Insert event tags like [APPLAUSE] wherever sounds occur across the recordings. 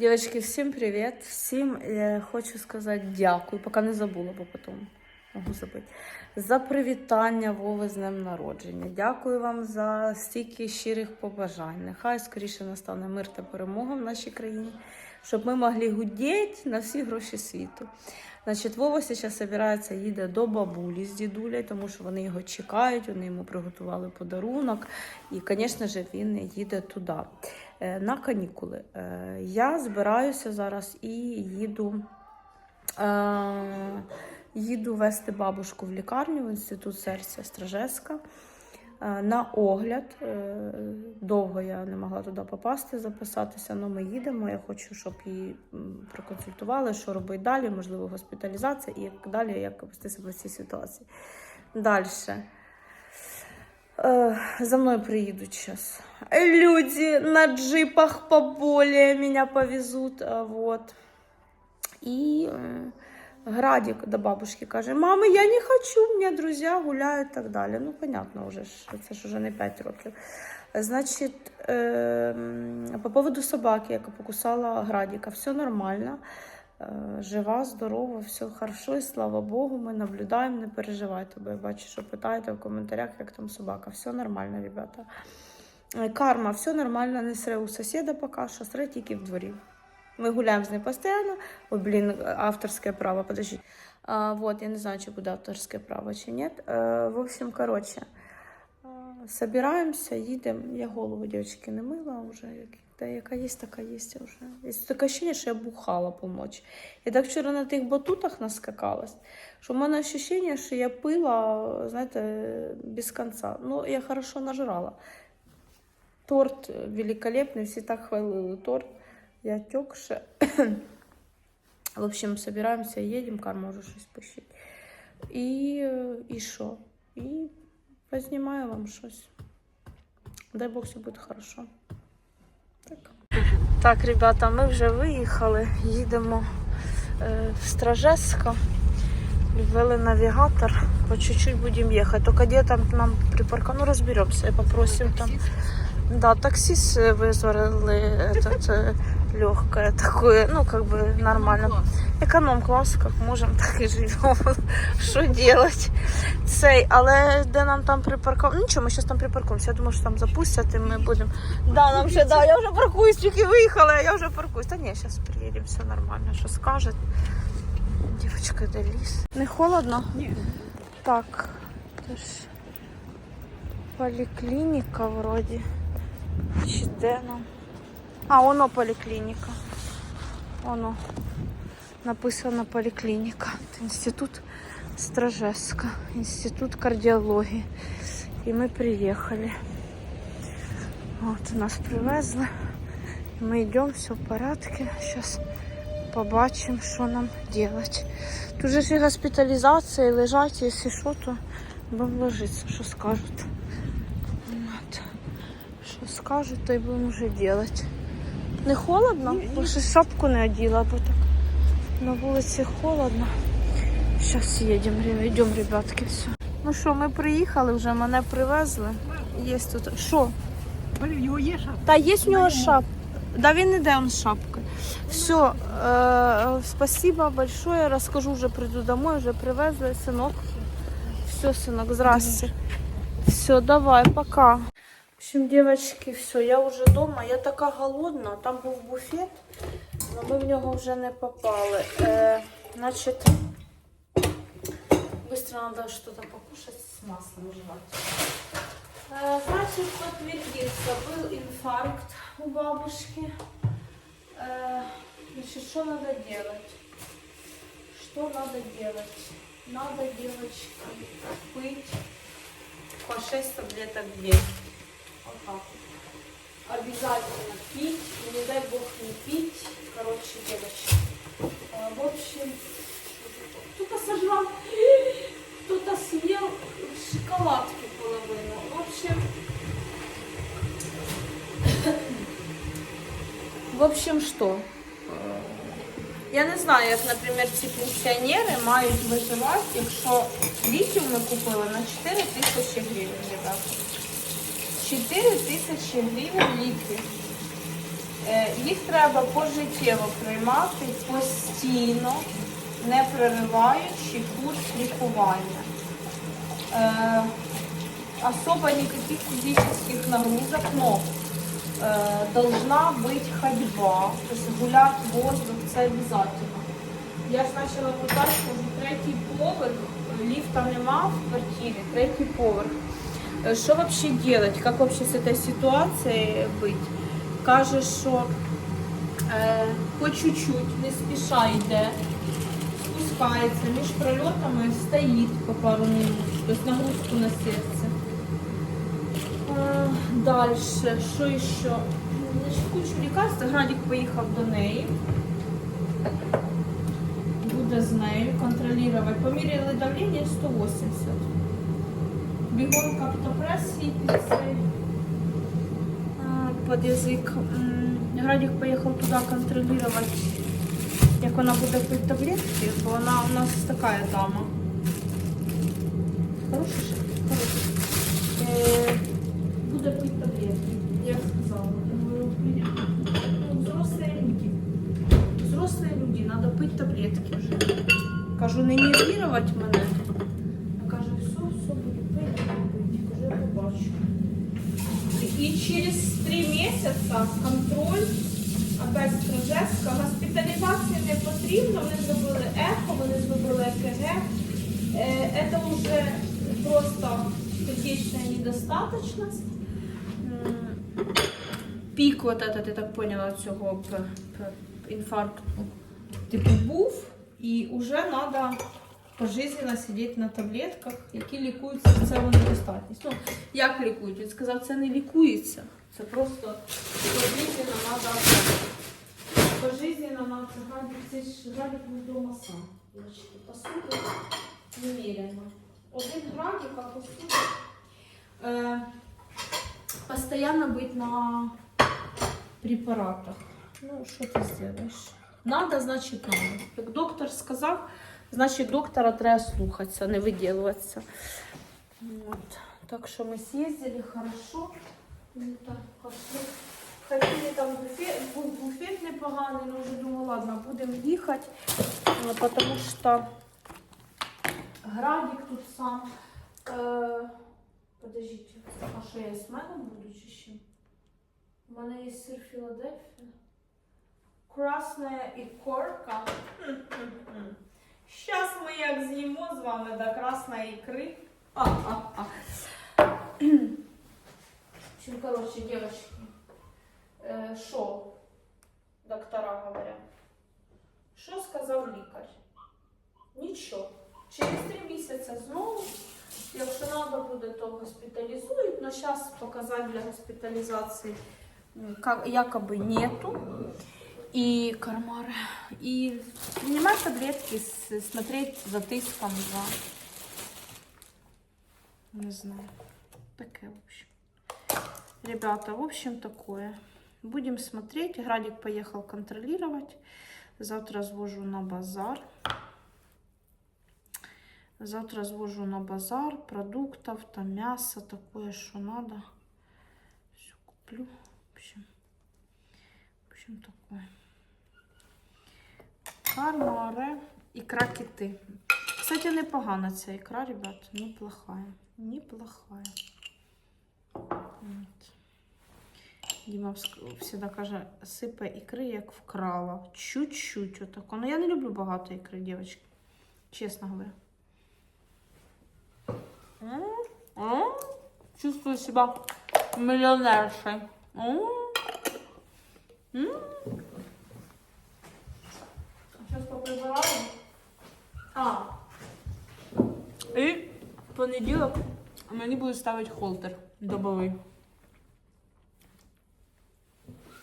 Девочки, всім привіт! Всім е, хочу сказати дякую, поки не забула, бо потім можу забути. За привітання Вови з днем народження. Дякую вам за стільки щирих побажань. Нехай скоріше настане мир та перемога в нашій країні, щоб ми могли гудіти на всі гроші світу. Значить, Вова зараз збирається, їде до бабулі з дідулею, тому що вони його чекають, вони йому приготували подарунок. І, звісно ж, він їде туди на канікули. Е, Я збираюся зараз і їду, е, їду вести бабушку в лікарню в інститут серця Стражеска. е, На огляд. Е, Довго я не могла туди попасти, записатися, але ми їдемо. Я хочу, щоб її проконсультували, що робити далі, можливо, госпіталізація і як далі, як вести себе в цій ситуації. Далі. Э, За мною приедут сейчас. Люди на джипах поболее меня повезут. а, Вот. И э, Градик до бабушки каже: Мама, я не хочу, у меня друзья гуляют и так далі. Ну, понятно, уже це ж уже не 5 років. Значить, по поводу собаки, яка покусала Градіка, все нормально. Е, Жива, здорова, все хорошо, і слава Богу, ми наблюдаємо, не переживайте, бо я бачу, що питаєте в коментарях, як там собака. Все нормально, ребята. Е, Карма, все нормально, не сре у сусіда поки що, сре тільки в дворі. Ми гуляємо з ним постійно. Ой, блін, авторське право, подожди. А, вот, я не знаю, чи буде авторське право, чи ні. Е, в общем, коротше, собираємося, їдемо. Я голову, дівчатки, не мила вже. як- Та яка є, така є вже. Є таке ощущення, що я бухала по ночі. Я так вчора на тих батутах наскакалась, що в мене ощущення, що я пила, знаєте, без кінця. Ну, я хорошо нажрала. Торт великолепний, всі так хвалили торт. Я текша. [COUGHS] В общем, собираемся, едем, Кар може щось пишіть. І, е, і що? І познімаю вам щось. Дай Бог, все буде хорошо. Так. Так, ребята, ми вже виїхали, їдемо е, в Стражесько. Ввели навігатор, по чуть-чуть будемо їхати. Тільки де там нам припарка, ну розберемося, попросим там. Да, таксист э, вызвали этот э, легкое такое, ну как бы нормально. Економ-клас, як можемо, [LAUGHS] так і живемо. Що делать? Цей, але де нам там припаркували? Ну нічого, ми зараз там припаркуємося. Я думаю, що там запустять і ми будемо. Да, нам вже, да, я вже паркуюсь, тільки виїхала, а я вже паркуюсь. Та ні, зараз приїдемо, все нормально, що скажуть. Дівчинка, де ліс. Не холодно? Ні. Так, це ж поліклініка вроді. Чи де? А, воно поліклініка. Воно. Написано поліклініка. Інститут Стражеска. Інститут кардіології. І ми приїхали. От нас привезли. Ми йдемо, все в порядку. Зараз побачимо, що нам робити. Тут же ж і госпіталізація, і лежать, якщо що, то будемо ложитися, що скажуть От. Що скажуть, то й будемо вже робити. Не холодно? Бо ще шапку не оділа, бо так на вулиці холодно. Зараз їдемо, йдемо, ребятки, все. Ну що, ми приїхали вже, мене привезли. Є тут. Що? Оля, його є шапка? Та є в нього шапка. Да він іде он з шапкою. Все, э, спасибо большое. Расскажу, уже приду домой, уже привезли, сынок. Все, сынок, здрасте. Все, давай, пока. В общем, девочки, все, я уже дома. Я така голодна. Там був буфет, але ми в нього вже не попали. Е, значить, быстро что-то покушать с маслом жевать. Э, Значит, подтвердился, был инфаркт у бабушки. Э, Значит, что надо делать? Что надо делать? Надо, девочки, пить по 6 таблеток в день. Вот. Обязательно пить, не дай бог не пить. Короче, девочки. Э, В общем, кто-то сожрал, кто-то съел шоколадки половину. В общем, в общем, що? Я не знаю, як, наприклад, ці пенсіонери мають виживати, якщо ліків ми купили на 4 тисячі гривень. 4 тисячі гривень ліки. Е, Їх треба пожиттєво приймати постійно, не перериваючи курс лікування. Е, Особо никаких физических нагрузок, но э, должна быть ходьба, то есть воздух, це обязательно. Я ж почала питати, кажу, третій поверх, ліфта нема в квартирі, третій поверх. Е, Що вообще делать? Как вообще з цією ситуацією бути? Каже, що е, по чуть-чуть, не спіша йде, спускається, між прольотами стоїть по пару минут, тобто нагрузку на серце. Е, Дальше, що ще? Значить, кучу лікарств. Градік поїхав до неї. Буде з нею контролювати. Поміряли давлення 180. Бігом каптопрес світиться під язик. М, Градік поїхав туди контролювати, як вона буде пити таблетки, бо вона у нас така дама. Хороша ж? Хороша. Е, Буде пити таблетки, я сказала. «Блін, ну, Взрослые люди. Надо пити таблетки вже. Кажу, не нервувати мене. А каже, все, все, буду пити, буду пити. Кажу, я побачу. И через три месяца контроль, опять Стражевська, госпіталізація не потрібна, вони зробили ехо, вони зробили ЕКГ. Е, Це вже просто сердечна недостаточність. Пік, вот этот, я так поняла, цього інфаркту, типу був, і вже треба пожизненно сидіти на таблетках, які лікують серцеву недостатність. Ну, як лікують? Він сказав, це не лікується. Це просто пожизненно треба. Пожизненно надо градик, це ж градик не вдома сам. Дівчатки, посуди немерено. Один градик, а посуди. Е, постоянно быть на препаратах. Ну, що ти зробиш? Надо, значить, надо. Як доктор сказав, значить доктора треба слухатися, не виділуватися. Вот. Так что мы съездили хорошо. Ну. Хотели там буфет, буфет непоганий, но вже думала, ладно, будемо їхати, Ну, потому что Градик тут сам. Е, подождите, а що я з мене буду чи ще? У мене є сир Філадельфія. Красна ікорка. Зараз ми як з'їмо з вами до красної ікри. А-а-а. В общем, короче, девочки, э, шо доктора говорят? Що сказав лікар? Нічого. Через три місяці знову, якщо треба буде, то госпіталізують. Но зараз показати для госпіталізації якоби нету. И кармары. И принимать таблетки, смотреть за тиском, за... Не знаю. Такое, в общем. Ребята, в общем, такое. Будем смотреть. Градик поехал контролировать. Завтра свожу на базар. Завтра свожу на базар продуктов, там мясо, такое, что надо. Все куплю. В общем, в общем, такое. Кармаре. Икра киты. Кстати, непогана ця ікра, ребят. Неплохая. Неплохая. От. Діма завжди каже, сипе ікри, як вкрала. Чуть-чуть отако. Ну я не люблю багато ікри, дівчатки. Чесно говоря. Чувствую себя миллионершей. Сейчас поприбираю. А. І в понеділок мені будуть ставити холтер добовий.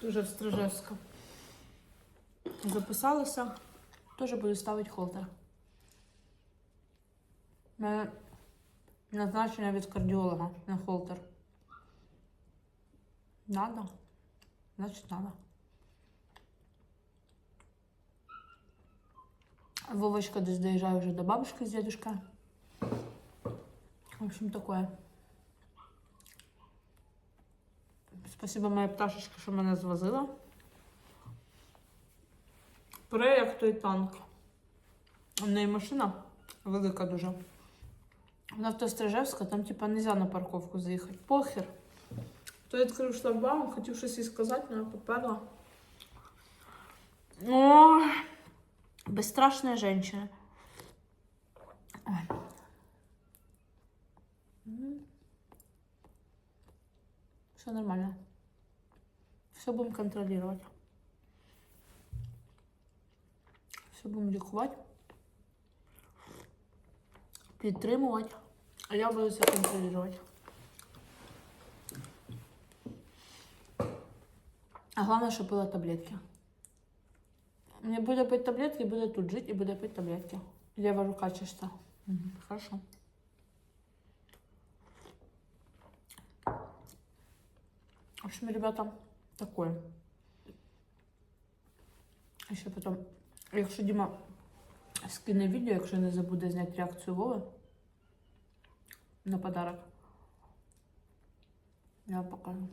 Дуже в Стрижевська. Записалася. Теж буду ставити холтер. У мене назначення від кардіолога на холтер. Надо? Значить, надо. Вовочка десь доезжаю уже до бабушки с дедушкой. В общем, такое. Спасибо моей пташечке, що мене звозила. Пре, як той танк. У неї машина велика дуже. Вона в автострижевська, там типа нельзя на парковку заїхати. Похер. То я відкрив шлагбаум, хотів щось їй сказати, але я поперла. Безстрашная женщина. Все нормально. Все будем контролировать. Все будемо лікувати. Підтримувати. А я буду це контролювати. А головне, щоб пила таблетки. Не буде пити таблетки, буде тут жити і буде пити таблетки. Лева рука чиста. Угу. Хорошо. В общем, ребята, такое. А ще потім, якщо Діма скине відео, якщо не забуде зняти реакцію Вови на подарок, я покажу.